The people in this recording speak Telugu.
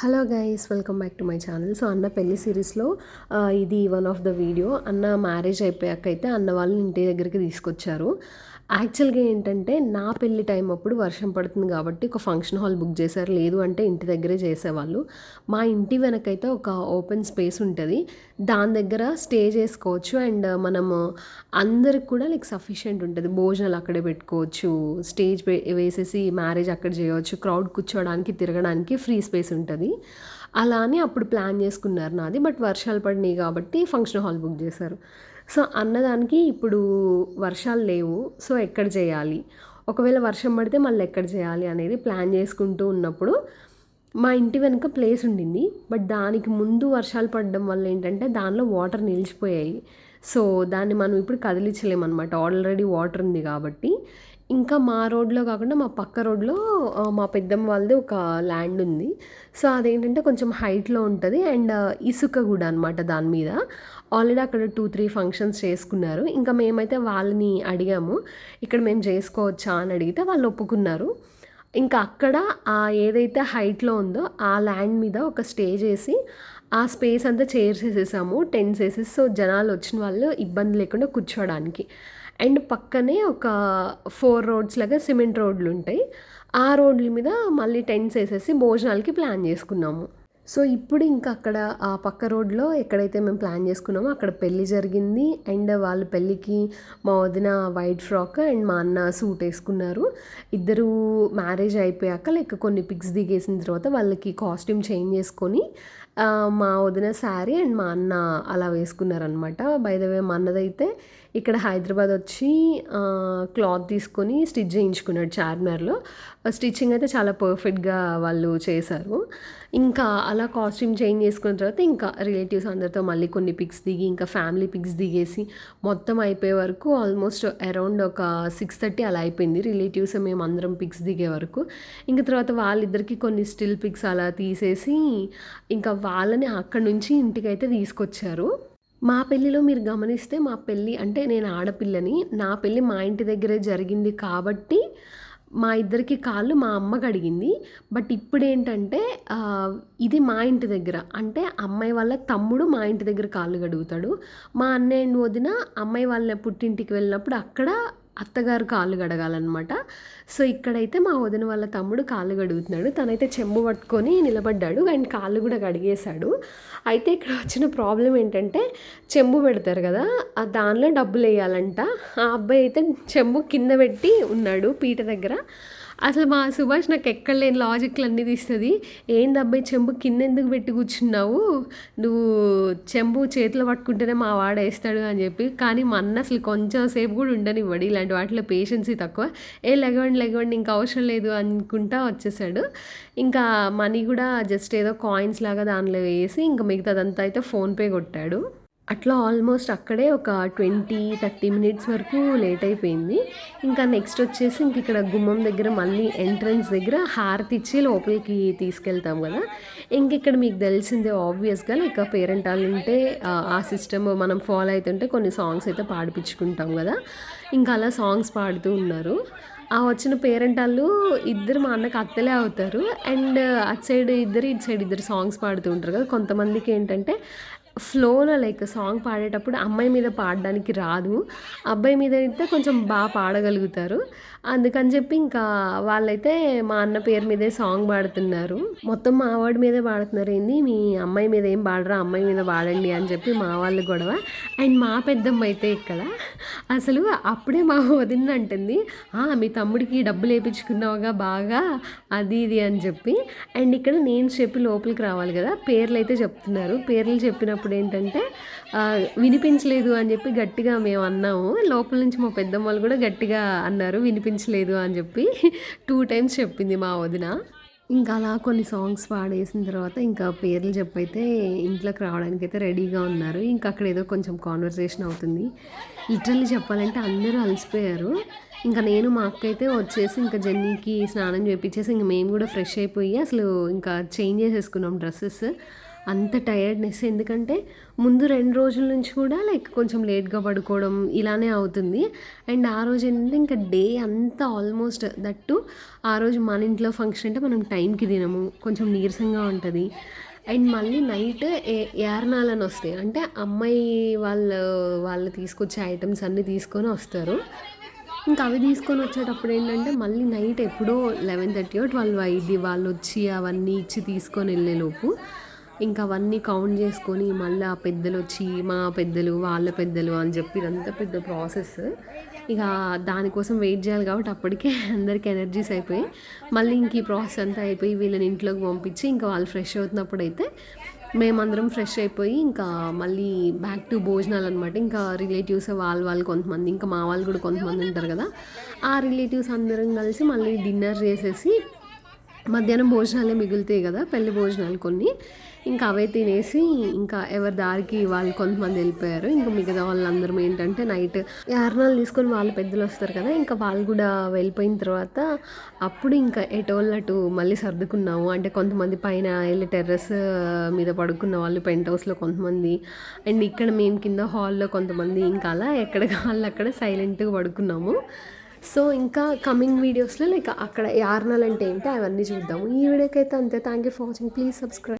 Hello guys welcome back to my channel. So అన్న పెళ్ళి సిరీస్లో ఇది వన్ ఆఫ్ ద వీడియో. అన్న మ్యారేజ్ అయిపోయాక అయితే అన్న వాళ్ళని ఇంటి దగ్గరికి తీసుకొచ్చారు. యాక్చువల్గా ఏంటంటే నా పెళ్ళి టైం అప్పుడు వర్షం పడుతుంది కాబట్టి ఒక ఫంక్షన్ హాల్ బుక్ చేశారు. లేదు అంటే ఇంటి దగ్గరే చేసేవాళ్ళు. మా ఇంటి వెనకైతే ఒక ఓపెన్ స్పేస్ ఉంటుంది. దాని దగ్గర స్టే చేసుకోవచ్చు. అండ్ మనము అందరికి కూడా లైక్ సఫిషియెంట్ ఉంటుంది. భోజనాలు అక్కడే పెట్టుకోవచ్చు. స్టేజ్ వేసేసి మ్యారేజ్ అక్కడ చేయవచ్చు. క్రౌడ్ కూర్చోవడానికి తిరగడానికి ఫ్రీ స్పేస్ ఉంటుంది. అలా అని అప్పుడు ప్లాన్ చేసుకున్నారు నాది బట్ వర్షాలు పడినాయి కాబట్టి ఫంక్షన్ హాల్ బుక్ చేశారు. సో అన్నదానికి ఇప్పుడు వర్షాలు లేవు సో ఎక్కడ చేయాలి? ఒకవేళ వర్షం పడితే మళ్ళీ ఎక్కడ చేయాలి అనేది ప్లాన్ చేసుకుంటూ ఉన్నప్పుడు మా ఇంటి వెనుక ప్లేస్ ఉండింది బట్ దానికి ముందు వర్షాలు పడడం వల్ల ఏంటంటే దానిలో వాటర్ నిలిచిపోయాయి. సో దాన్ని మనం ఇప్పుడు కదిలించలేమన్నమాట. ఆల్రెడీ వాటర్ ఉంది కాబట్టి ఇంకా మా రోడ్లో కాకుండా మా పక్క రోడ్లో మా పెద్దమ్మ వాళ్ళది ఒక ల్యాండ్ ఉంది. సో అదేంటంటే కొంచెం హైట్లో ఉంటుంది. అండ్ ఇసుక కూడా అనమాట దాని మీద. ఆల్రెడీ అక్కడ టూ త్రీ ఫంక్షన్స్ చేసుకున్నారు. ఇంకా మేమైతే వాళ్ళని అడిగాము. ఇక్కడ మేము చేసుకోవచ్చా అని అడిగితే వాళ్ళు ఒప్పుకున్నారు. ఇంకా అక్కడ ఆ ఏదైతే హైట్లో ఉందో ఆ ల్యాండ్ మీద ఒక స్టే చేసి ఆ స్పేస్ అంతా చైర్స్ వేసేసాము టెంట్స్ వేసేసి సో జనాలు వచ్చిన వాళ్ళు ఇబ్బంది లేకుండా కూర్చోడానికి. అండ్ పక్కనే ఒక ఫోర్ రోడ్స్ లాగా సిమెంట్ రోడ్లు ఉంటాయి. ఆ రోడ్ల మీద మళ్ళీ టెంట్స్ వేసేసి భోజనాలకి ప్లాన్ చేసుకున్నాము. సో ఇప్పుడు ఇంకా అక్కడ ఆ పక్క రోడ్లో ఎక్కడైతే మేము ప్లాన్ చేసుకున్నామో అక్కడ పెళ్ళి జరిగింది. అండ్ వాళ్ళ పెళ్ళికి మా వదిన వైట్ ఫ్రాక్ అండ్ మా అన్న సూట్ వేసుకున్నారు. ఇద్దరు మ్యారేజ్ అయిపోయాక లైక్ కొన్ని పిక్స్ దిగేసిన తర్వాత వాళ్ళకి కాస్ట్యూమ్ చేంజ్ చేసుకొని మా వదిన శారీ అండ్ మా అన్న అలా వేసుకున్నారనమాట బై ద వే మా అన్నదైతే ఇక్కడ హైదరాబాద్ వచ్చి క్లాత్ తీసుకొని స్టిచ్ చేయించుకున్నాడు చార్మినార్లో. స్టిచ్చింగ్ అయితే చాలా పర్ఫెక్ట్గా వాళ్ళు చేశారు. ఇంకా అలా కాస్ట్యూమ్ చేంజ్ చేసుకున్న తర్వాత ఇంకా రిలేటివ్స్ అందరితో మళ్ళీ కొన్ని పిక్స్ దిగి ఇంకా ఫ్యామిలీ పిక్స్ దిగేసి మొత్తం అయిపోయే వరకు ఆల్మోస్ట్ అరౌండ్ ఒక సిక్స్ థర్టీ అలా అయిపోయింది. రిలేటివ్స్ మేము అందరం పిక్స్ దిగే వరకు. ఇంకా తర్వాత వాళ్ళిద్దరికి కొన్ని స్టిల్ పిక్స్ అలా తీసేసి ఇంకా వాళ్ళని అక్కడి నుంచి ఇంటికైతే తీసుకొచ్చారు. మా పెళ్ళిలో మీరు గమనిస్తే మా పెళ్ళి అంటే నేను ఆడపిల్లని నా పెళ్ళి మా ఇంటి దగ్గరే జరిగింది కాబట్టి మా ఇద్దరికి కాళ్ళు మా అమ్మకి అడిగింది బట్ ఇప్పుడు ఏంటంటే ఇది మా ఇంటి దగ్గర. అంటే అమ్మాయి వాళ్ళ తమ్ముడు మా ఇంటి దగ్గర కాళ్ళు గడుగుతాడు మా అన్నయ్య వదిన అమ్మాయి వాళ్ళ పుట్టింటికి వెళ్ళినప్పుడు అక్కడ అత్తగారు కాళ్ళు గడగాలన్నమాట. సో ఇక్కడైతే మా వదిన వాళ్ళ తమ్ముడు కాళ్ళు గడుగుతున్నాడు. తనైతే చెంబు పట్టుకొని నిలబడ్డాడు. అండ్ కాళ్ళు కూడా కడిగేశాడు. అయితే ఇక్కడ వచ్చిన ప్రాబ్లం ఏంటంటే చెంబు పెడతారు కదా దానిలో డబ్బులు వేయాలంట. ఆ అబ్బాయి అయితే చెంబు కింద పెట్టి ఉన్నాడు పీట దగ్గర. అసలు మా సుభాష్ నాకు ఎక్కడ లేని లాజిక్లు అన్నీ తీస్తుంది. ఏంది అబ్బాయి చెంబు కింద ఎందుకు పెట్టి కూర్చున్నావు? నువ్వు చెంబు చేతిలో పట్టుకుంటేనే మా వాడు వేస్తాడు అని చెప్పి. కానీ మా అన్న అసలు కొంచెం సేపు కూడా ఉండనివ్వడు. ఇలాంటి వాటిలో పేషెన్సీ తక్కువ. ఏ లెగవండి లెగవండి ఇంకా అవసరం లేదు అనుకుంటా వచ్చేసాడు. ఇంకా మనీ కూడా జస్ట్ ఏదో కాయిన్స్ లాగా దానిలో వేసి ఇంకా మిగతాదంతా అయితే ఫోన్పే కొట్టాడు. అట్లా ఆల్మోస్ట్ అక్కడే ఒక ట్వంటీ థర్టీ మినిట్స్ వరకు లేట్ అయిపోయింది. ఇంకా నెక్స్ట్ వచ్చేసి ఇంక ఇక్కడ గుమ్మం దగ్గర మళ్ళీ ఎంట్రన్స్ దగ్గర హారతి ఇచ్చి లోపలికి తీసుకెళ్తాం కదా. ఇంక ఇక్కడ మీకు తెలిసిందే ఆబ్వియస్గా లైక్ పేరెంట్ వాళ్ళు ఉంటే ఆ, సిస్టమ్ మనం ఫాలో అవుతుంటే కొన్ని సాంగ్స్ అయితే పాడిపించుకుంటాం కదా. ఇంకా అలా సాంగ్స్ పాడుతూ ఉన్నారు. ఆ వచ్చిన పేరెంట్ వాళ్ళు ఇద్దరు మా అన్నకు అత్తలే అవుతారు. అండ్ అటు సైడ్ ఇద్దరు ఇటు సైడ్ ఇద్దరు సాంగ్స్ పాడుతూ ఉంటారు కదా. కొంతమందికి ఏంటంటే ఫ్లోలో లైక్ సాంగ్ పాడేటప్పుడు అమ్మాయి మీద పాడడానికి రాదు. అబ్బాయి మీద అయితే కొంచెం బాగా పాడగలుగుతారు. అందుకని చెప్పి ఇంకా వాళ్ళైతే మా అన్న పేరు మీదే సాంగ్ పాడుతున్నారు. మొత్తం మా వాడి మీదే పాడుతున్నారు. ఏంది? మీ అమ్మాయి మీద ఏం పాడరా? అమ్మాయి మీద పాడండి అని చెప్పి మా వాళ్ళు గొడవ. అండ్ మా పెద్దమ్మ అయితే ఇక్కడ అసలు అప్పుడే మా వదిన అంటుంది "ఆ, మీ తమ్ముడికి డబ్బులు వేయించుకున్నావుగా బాగా అది ఇది అని చెప్పి. అండ్ ఇక్కడ నేను చెప్పి లోపలికి రావాలి కదా పేర్లు అయితే చెప్తున్నారు. పేర్లు చెప్పినప్పుడు ఏంటంటే వినిపించలేదు అని చెప్పి గట్టిగా మేము అన్నాము. లోపల నుంచి మా పెద్దమ్మ వాళ్ళు కూడా గట్టిగా అన్నారు వినిపించలేదు అని చెప్పి టూ టైమ్స్ చెప్పింది మా వదిన. ఇంకా అలా కొన్ని సాంగ్స్ పాడేసిన తర్వాత ఇంకా పేర్లు చెప్పైతే ఇంట్లోకి రావడానికి అయితే రెడీగా ఉన్నారు. ఇంకా అక్కడ ఏదో కొంచెం కాన్వర్సేషన్ అవుతుంది. లిటరల్లీ చెప్పాలంటే అందరూ అలసిపోయారు. ఇంకా నేను మా అక్క అయితే వచ్చేసి ఇంకా జెన్నీకి స్నానం చేపించేసి ఇంకా మేము కూడా ఫ్రెష్ అయిపోయి అసలు ఇంకా చేంజ్ చేసేసుకున్నాం డ్రెస్సెస్. అంత టైర్డ్నెస్ ఎందుకంటే ముందు రెండు రోజుల నుంచి కూడా లైక్ కొంచెం లేట్గా పడుకోవడం ఇలానే అవుతుంది. అండ్ ఆ రోజు ఏంటంటే ఇంకా డే అంతా ఆల్మోస్ట్ దట్టు ఆ రోజు మన ఇంట్లో ఫంక్షన్ అంటే మనం టైంకి తినము. కొంచెం నీరసంగా ఉంటుంది. అండ్ మళ్ళీ నైట్ ఏ వస్తాయి. అంటే అమ్మాయి వాళ్ళ వాళ్ళు తీసుకొచ్చే ఐటమ్స్ అన్నీ తీసుకొని వస్తారు. ఇంకా అవి తీసుకొని వచ్చేటప్పుడు ఏంటంటే మళ్ళీ నైట్ ఎప్పుడో లెవెన్ థర్టీ ట్వెల్వ్ అయ్యిద్ది వాళ్ళు వచ్చి అవన్నీ ఇచ్చి తీసుకొని వెళ్ళేలోపు ఇంకా అవన్నీ కౌంట్ చేసుకొని మళ్ళీ ఆ పెద్దలు వచ్చి మా పెద్దలు వాళ్ళ పెద్దలు అని చెప్పి ఇదంతా పెద్ద ప్రాసెస్ ఇక దానికోసం వెయిట్ చేయాలి కాబట్టి అప్పటికే అందరికి ఎనర్జీస్ అయిపోయి మళ్ళీ ఇంక ఈ ప్రాసెస్ అంతా అయిపోయి వీళ్ళని ఇంట్లోకి పంపించి ఇంకా వాళ్ళు ఫ్రెష్ అవుతున్నప్పుడు అయితే మేమందరం ఫ్రెష్ అయిపోయి ఇంకా మళ్ళీ బ్యాక్ టు భోజనాలు అనమాట ఇంకా రిలేటివ్స్ వాళ్ళు వాళ్ళు కొంతమంది ఇంకా మా వాళ్ళు కూడా కొంతమంది ఉంటారు కదా. ఆ రిలేటివ్స్ అందరం కలిసి మళ్ళీ డిన్నర్ చేసేసి మధ్యాహ్నం భోజనాలే మిగులుతాయి కదా పెళ్ళి భోజనాలు కొన్ని. ఇంకా అవే తినేసి ఇంకా ఎవరి దారికి వాళ్ళు కొంతమంది వెళ్ళిపోయారు. ఇంకా మిగతా వాళ్ళందరం ఏంటంటే నైట్ యారణాలు తీసుకొని వాళ్ళు పెద్దలు వస్తారు కదా ఇంకా వాళ్ళు కూడా వెళ్ళిపోయిన తర్వాత అప్పుడు ఇంకా ఎటోళ్ళటు మళ్ళీ సర్దుకున్నాము. అంటే కొంతమంది పైన వెళ్ళి టెర్రస్ మీద పడుకున్న వాళ్ళు పెంట్ హౌస్లో కొంతమంది. అండ్ ఇక్కడ మేము కింద హాల్లో కొంతమంది. ఇంకా అలా ఎక్కడ వాళ్ళు అక్కడ సైలెంట్గా పడుకున్నాము. సో ఇంకా కమింగ్ వీడియోస్లో లైక్ అక్కడ యార్నల్ అంటే ఏంటి అవన్నీ చూద్దాము. ఈ వీడియోకి అయితే అంతే. Thank you for watching please subscribe